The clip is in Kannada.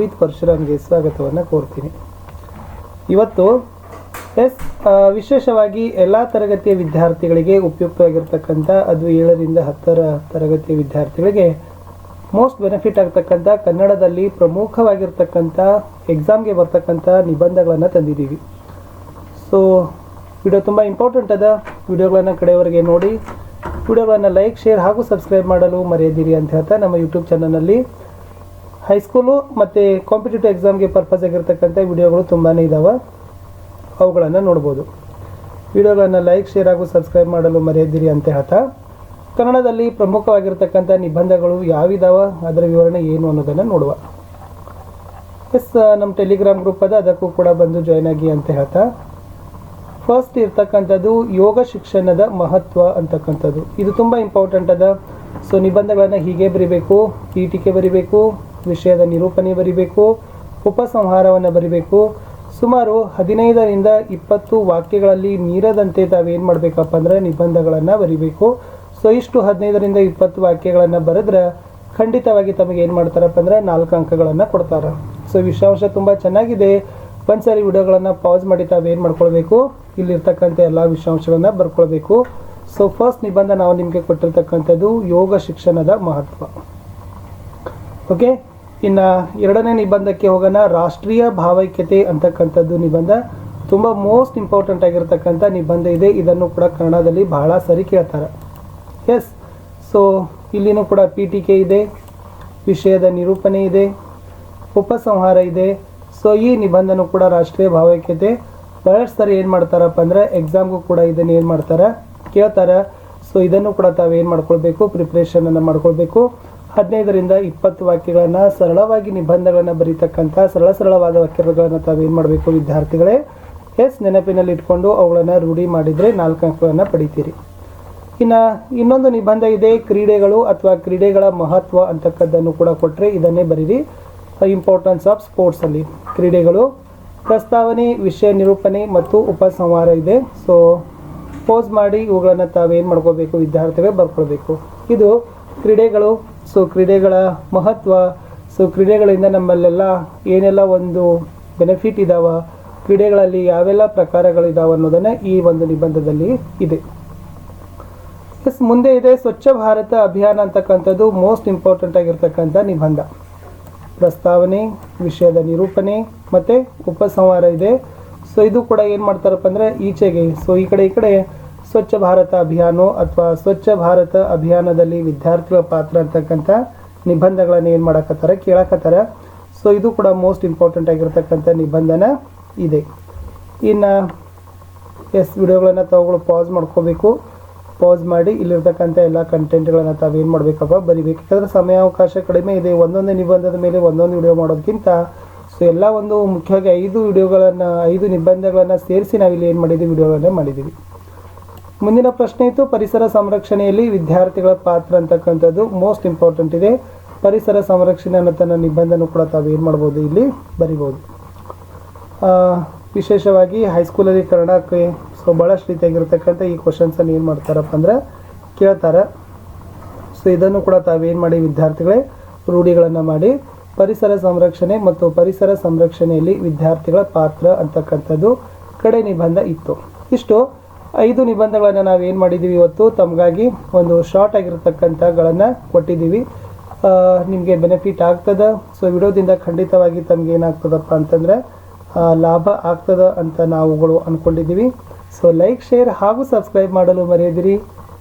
ವಿತ್ ಪರಶುರಾಮ್ಗೆ ಸ್ವಾಗತವನ್ನು ಕೋರ್ತೀನಿ. ಇವತ್ತು ಎಸ್ ವಿಶೇಷವಾಗಿ ಎಲ್ಲ ತರಗತಿಯ ವಿದ್ಯಾರ್ಥಿಗಳಿಗೆ ಉಪಯುಕ್ತವಾಗಿರ್ತಕ್ಕಂಥ ಅದು ಏಳರಿಂದ ಹತ್ತರ ತರಗತಿಯ ವಿದ್ಯಾರ್ಥಿಗಳಿಗೆ ಮೋಸ್ಟ್ ಬೆನಿಫಿಟ್ ಆಗ್ತಕ್ಕಂಥ ಕನ್ನಡದಲ್ಲಿ ಪ್ರಮುಖವಾಗಿರ್ತಕ್ಕಂಥ ಎಕ್ಸಾಮ್ಗೆ ಬರ್ತಕ್ಕಂಥ ನಿಬಂಧಗಳನ್ನು ತಂದಿದ್ದೀವಿ. ಸೊ ವಿಡಿಯೋ ತುಂಬ ಇಂಪಾರ್ಟೆಂಟ್ ಅದ. ವಿಡಿಯೋಗಳನ್ನು ಕಡೆಯವರೆಗೆ ನೋಡಿ. ವಿಡಿಯೋಗಳನ್ನು ಲೈಕ್, ಶೇರ್ ಹಾಗೂ ಸಬ್ಸ್ಕ್ರೈಬ್ ಮಾಡಲು ಮರೆಯದಿರಿ ಅಂತ ಹೇಳ್ತಾ ನಮ್ಮ ಯೂಟ್ಯೂಬ್ ಚಾನಲ್ನಲ್ಲಿ ಹೈಸ್ಕೂಲು ಮತ್ತು ಕಾಂಪಿಟೇಟಿವ್ ಎಕ್ಸಾಮ್ಗೆ ಪರ್ಪಸ್ ಆಗಿರ್ತಕ್ಕಂಥ ವಿಡಿಯೋಗಳು ತುಂಬಾ ಇದ್ದಾವೆ ಅವುಗಳನ್ನು ನೋಡ್ಬೋದು. ವಿಡಿಯೋಗಳನ್ನು ಲೈಕ್ ಶೇರ್ ಹಾಗೂ ಸಬ್ಸ್ಕ್ರೈಬ್ ಮಾಡಲು ಮರೆಯದಿರಿ ಅಂತ ಹೇಳ್ತಾ. ಕನ್ನಡದಲ್ಲಿ ಪ್ರಮುಖವಾಗಿರ್ತಕ್ಕಂಥ ನಿಬಂಧಗಳು ಯಾವಿದಾವ? ಅದರ ವಿವರಣೆ ಏನು ಅನ್ನೋದನ್ನು ನೋಡುವ. ಎಸ್ ನಮ್ಮ ಟೆಲಿಗ್ರಾಮ್ ಗ್ರೂಪ್ ಅದ, ಅದಕ್ಕೂ ಕೂಡ ಬಂದು ಜಾಯ್ನ್ ಆಗಿ ಅಂತ ಹೇಳ್ತಾ. ಫಸ್ಟ್ ಇರ್ತಕ್ಕಂಥದ್ದು ಯೋಗ ಶಿಕ್ಷಣದ ಮಹತ್ವ ಅಂತಕ್ಕಂಥದ್ದು. ಇದು ತುಂಬ ಇಂಪಾರ್ಟೆಂಟ್ ಅದ. ಸೊ ನಿಬಂಧಗಳನ್ನು ಹೀಗೆ ಬರಿಬೇಕು ಪೀಠಿಕೆ ಬರಿಬೇಕು ವಿಷಯದ ನಿರೂಪಣೆ ಬರಿಬೇಕು, ಉಪಸಂಹಾರವನ್ನು ಬರಿಬೇಕು. ಸುಮಾರು ಹದಿನೈದರಿಂದ ಇಪ್ಪತ್ತು ವಾಕ್ಯಗಳಲ್ಲಿ ಮೀರದಂತೆ ತಾವೇನು ಮಾಡಬೇಕಪ್ಪ ಅಂದರೆ ನಿಬಂಧಗಳನ್ನು ಬರಿಬೇಕು. ಸೊ, ಇಷ್ಟು ಹದಿನೈದರಿಂದ ಇಪ್ಪತ್ತು ವಾಕ್ಯಗಳನ್ನು ಬರೆದ್ರೆ ಖಂಡಿತವಾಗಿ ತಮಗೆ ಏನು ಮಾಡ್ತಾರಪ್ಪ ಅಂದರೆ ನಾಲ್ಕು ಅಂಕಗಳನ್ನು ಕೊಡ್ತಾರೆ. ಸೊ ವಿಷಾಂಶ ತುಂಬ ಚೆನ್ನಾಗಿದೆ. ಒಂದ್ಸರಿ ವಿಡಿಯೋಗಳನ್ನು ಪಾಸ್ ಮಾಡಿ ತಾವೇನು ಮಾಡ್ಕೊಳ್ಬೇಕು? ಇಲ್ಲಿರ್ತಕ್ಕಂಥ ಎಲ್ಲ ವಿಷಾಂಶಗಳನ್ನು ಬರ್ಕೊಳ್ಬೇಕು. ಸೊ ಫಸ್ಟ್ ನಿಬಂಧ ನಾವು ನಿಮಗೆ ಕೊಟ್ಟಿರ್ತಕ್ಕಂಥದ್ದು ಯೋಗ ಶಿಕ್ಷಣದ ಮಹತ್ವ. ಓಕೆ ಇನ್ನು ಎರಡನೇ ನಿಬಂಧಕ್ಕೆ ಹೋಗೋಣ, ರಾಷ್ಟ್ರೀಯ ಭಾವೈಕ್ಯತೆ ಅಂತಕ್ಕಂಥದ್ದು ನಿಬಂಧ. ತುಂಬ ಮೋಸ್ಟ್ ಇಂಪಾರ್ಟೆಂಟ್ ಆಗಿರ್ತಕ್ಕಂಥ ನಿಬಂಧ ಇದೆ. ಇದನ್ನು ಕೂಡ ಕನ್ನಡದಲ್ಲಿ ಬಹಳ ಸರಿ ಕೇಳ್ತಾರೆ. ಎಸ್ ಸೊ ಇಲ್ಲಿನೂ ಕೂಡ ಪಿ ಟಿ ಕೆ ಇದೆ. ವಿಷಯದ ನಿರೂಪಣೆ ಇದೆ. ಉಪಸಂಹಾರ ಇದೆ. ಸೊ ಈ ನಿಬಂಧನೂ ಕೂಡ ರಾಷ್ಟ್ರೀಯ ಭಾವೈಕ್ಯತೆ. ಬಹಳಷ್ಟು ಸರಿ ಏನು ಮಾಡ್ತಾರಪ್ಪ ಅಂದರೆ ಎಕ್ಸಾಮ್ಗೂ ಕೂಡ ಇದನ್ನು ಏನು ಮಾಡ್ತಾರೆ? ಕೇಳ್ತಾರೆ. ಸೊ ಇದನ್ನು ಕೂಡ ತಾವೇನು ಮಾಡ್ಕೊಳ್ಬೇಕು? ಪ್ರಿಪ್ರೇಷನನ್ನು ಮಾಡ್ಕೊಳ್ಬೇಕು. ಹದಿನೈದರಿಂದ ಇಪ್ಪತ್ತು ವಾಕ್ಯಗಳನ್ನು ಸರಳವಾಗಿ ನಿಬಂಧಗಳನ್ನು ಬರೀತಕ್ಕಂಥ ಸರಳ ಸರಳವಾದ ವಾಕ್ಯಗಳನ್ನು ತಾವೇನು ಮಾಡಬೇಕು ವಿದ್ಯಾರ್ಥಿಗಳೇ? ಎಸ್ ನೆನಪಿನಲ್ಲಿ ಇಟ್ಕೊಂಡು ಅವುಗಳನ್ನು ರೂಢಿ ಮಾಡಿದರೆ ನಾಲ್ಕು ಅಂಕಗಳನ್ನು ಪಡಿತೀರಿ. ಇನ್ನು ಇನ್ನೊಂದು ನಿಬಂಧ ಇದೆ ಕ್ರೀಡೆಗಳು ಅಥವಾ ಕ್ರೀಡೆಗಳ ಮಹತ್ವ ಅಂತಕ್ಕದ್ದನ್ನು ಕೂಡ ಕೊಟ್ಟರೆ ಇದನ್ನೇ ಬರೀರಿ. ಇಂಪಾರ್ಟೆನ್ಸ್ ಆಫ್ ಸ್ಪೋರ್ಟ್ಸಲ್ಲಿ ಕ್ರೀಡೆಗಳು, ಪ್ರಸ್ತಾವನೆ, ವಿಷಯ ನಿರೂಪಣೆ ಮತ್ತು ಉಪಸಂಹಾರ ಇದೆ. ಸೊ ಪೋಸ್ ಮಾಡಿ ಇವುಗಳನ್ನು ತಾವೇನು ಮಾಡ್ಕೋಬೇಕು ವಿದ್ಯಾರ್ಥಿಗಳು ಬರ್ಕೊಳ್ಬೇಕು. ಇದು ಕ್ರೀಡೆಗಳು ಸೊ ಕ್ರೀಡೆಗಳ ಮಹತ್ವ, ಸೊ ಕ್ರೀಡೆಗಳಿಂದ ನಮ್ಮಲ್ಲೆಲ್ಲ ಏನೆಲ್ಲ ಒಂದು ಬೆನಿಫಿಟ್ ಇದಾವ, ಕ್ರೀಡೆಗಳಲ್ಲಿ ಯಾವೆಲ್ಲ ಪ್ರಕಾರಗಳಿದಾವೆ ಅನ್ನೋದನ್ನು ಈ ಒಂದು ನಿಬಂಧದಲ್ಲಿ ಇದೆ. ಎಸ್ ಮುಂದೆ ಇದೆ ಸ್ವಚ್ಛ ಭಾರತ ಅಭಿಯಾನ ಅಂತಕ್ಕಂಥದ್ದು ಮೋಸ್ಟ್ ಇಂಪಾರ್ಟೆಂಟ್ ಆಗಿರ್ತಕ್ಕಂಥ ನಿಬಂಧ. ಪ್ರಸ್ತಾವನೆ, ವಿಷಯದ ನಿರೂಪಣೆ ಮತ್ತು ಉಪಸಂಹಾರ ಇದೆ. ಸೊ ಇದು ಕೂಡ ಏನು ಮಾಡ್ತಾರಪ್ಪ ಅಂದರೆ ಈಚೆಗೆ ಸೊ ಈ ಕಡೆ ಈ ಕಡೆ ಸ್ವಚ್ಛ ಭಾರತ ಅಭಿಯಾನೋ ಅಥವಾ ಸ್ವಚ್ಛ ಭಾರತ ಅಭಿಯಾನದಲ್ಲಿ ವಿದ್ಯಾರ್ಥಿಗಳ ಪಾತ್ರ ಅಂತಕ್ಕಂಥ ನಿಬಂಧಗಳನ್ನು ಏನು ಮಾಡಕತ್ತಾರ, ಕೇಳಕತ್ತಾರ. ಸೊ ಇದು ಕೂಡ ಮೋಸ್ಟ್ ಇಂಪಾರ್ಟೆಂಟ್ ಆಗಿರತಕ್ಕಂಥ ನಿಬಂಧನ ಇದೆ. ಇನ್ನು ಎಸ್ ವಿಡಿಯೋಗಳನ್ನು ತಾವುಗಳು ಪಾಸ್ ಮಾಡ್ಕೋಬೇಕು. ಪಾಸ್ ಮಾಡಿ ಇಲ್ಲಿರ್ತಕ್ಕಂಥ ಎಲ್ಲ ಕಂಟೆಂಟ್ಗಳನ್ನು ತಾವೇನು ಮಾಡಬೇಕಪ್ಪ, ಬರಿಬೇಕು. ಯಾಕಂದರೆ ಸಮಯಾವಕಾಶ ಕಡಿಮೆ ಇದೆ. ಒಂದೊಂದೇ ನಿಬಂಧದ ಮೇಲೆ ಒಂದೊಂದು ವಿಡಿಯೋ ಮಾಡೋದಕ್ಕಿಂತ ಸೊ, ಎಲ್ಲ ಒಂದು ಮುಖ್ಯವಾಗಿ ಐದು ವಿಡಿಯೋಗಳನ್ನು, ಐದು ನಿಬಂಧಗಳನ್ನು ಸೇರಿಸಿ ನಾವಿಲ್ಲಿ ಏನು ಮಾಡಿದ್ದೀವಿ ವಿಡಿಯೋಗಳನ್ನು ಮಾಡಿದ್ದೀವಿ ಮುಂದಿನ ಪ್ರಶ್ನೆ ಇತ್ತು, ಪರಿಸರ ಸಂರಕ್ಷಣೆಯಲ್ಲಿ ವಿದ್ಯಾರ್ಥಿಗಳ ಪಾತ್ರ ಅಂತಕ್ಕಂಥದ್ದು ಮೋಸ್ಟ್ ಇಂಪಾರ್ಟೆಂಟ್ ಇದೆ. ಪರಿಸರ ಸಂರಕ್ಷಣೆ ಅನ್ನೋ ತನ್ನ ನಿಬಂಧನೂ ಕೂಡ ತಾವು ಏನು ಮಾಡ್ಬೋದು ಇಲ್ಲಿ? ಬರಿಬೋದು. ವಿಶೇಷವಾಗಿ ಹೈಸ್ಕೂಲಲ್ಲಿ ಕನ್ನಡಕ್ಕೆ ಸೊ ಭಾಳಷ್ಟು ರೀತಿಯಾಗಿರ್ತಕ್ಕಂಥ ಈ ಕ್ವಶನ್ಸನ್ನು ಏನು ಮಾಡ್ತಾರಪ್ಪ ಅಂದ್ರೆ ಕೇಳ್ತಾರೆ. ಸೊ ಇದನ್ನು ಕೂಡ ತಾವೇನು ಮಾಡಿ ವಿದ್ಯಾರ್ಥಿಗಳೇ ರೂಢಿಗಳನ್ನು ಮಾಡಿ, ಪರಿಸರ ಸಂರಕ್ಷಣೆ ಮತ್ತು ಪರಿಸರ ಸಂರಕ್ಷಣೆಯಲ್ಲಿ ವಿದ್ಯಾರ್ಥಿಗಳ ಪಾತ್ರ ಅಂತಕ್ಕಂಥದ್ದು ಕಡೆ ನಿಬಂಧ ಇತ್ತು. ಇಷ್ಟು. ಐದು ನಿಬಂಧಗಳನ್ನು ನಾವು ಏನು ಮಾಡಿದ್ದೀವಿ ಇವತ್ತು? ತಮಗಾಗಿ ಒಂದು ಶಾರ್ಟ್ ಆಗಿರತಕ್ಕಂಥಗಳನ್ನು ಕೊಟ್ಟಿದ್ದೀವಿ ನಿಮಗೆ ಬೆನಿಫಿಟ್ ಆಗ್ತದೆ? ಸೊ ವಿಡಿಯೋದಿಂದ ಖಂಡಿತವಾಗಿ ತಮಗೆ ಏನಾಗ್ತದಪ್ಪ ಅಂತಂದರೆ ಲಾಭ ಆಗ್ತದ ಅಂತ ನಾವುಗಳು ಅಂದ್ಕೊಂಡಿದ್ದೀವಿ ಸೊ ಲೈಕ್ ಶೇರ್ ಹಾಗೂ ಸಬ್ಸ್ಕ್ರೈಬ್ ಮಾಡಲು ಮರೆಯದಿರಿ.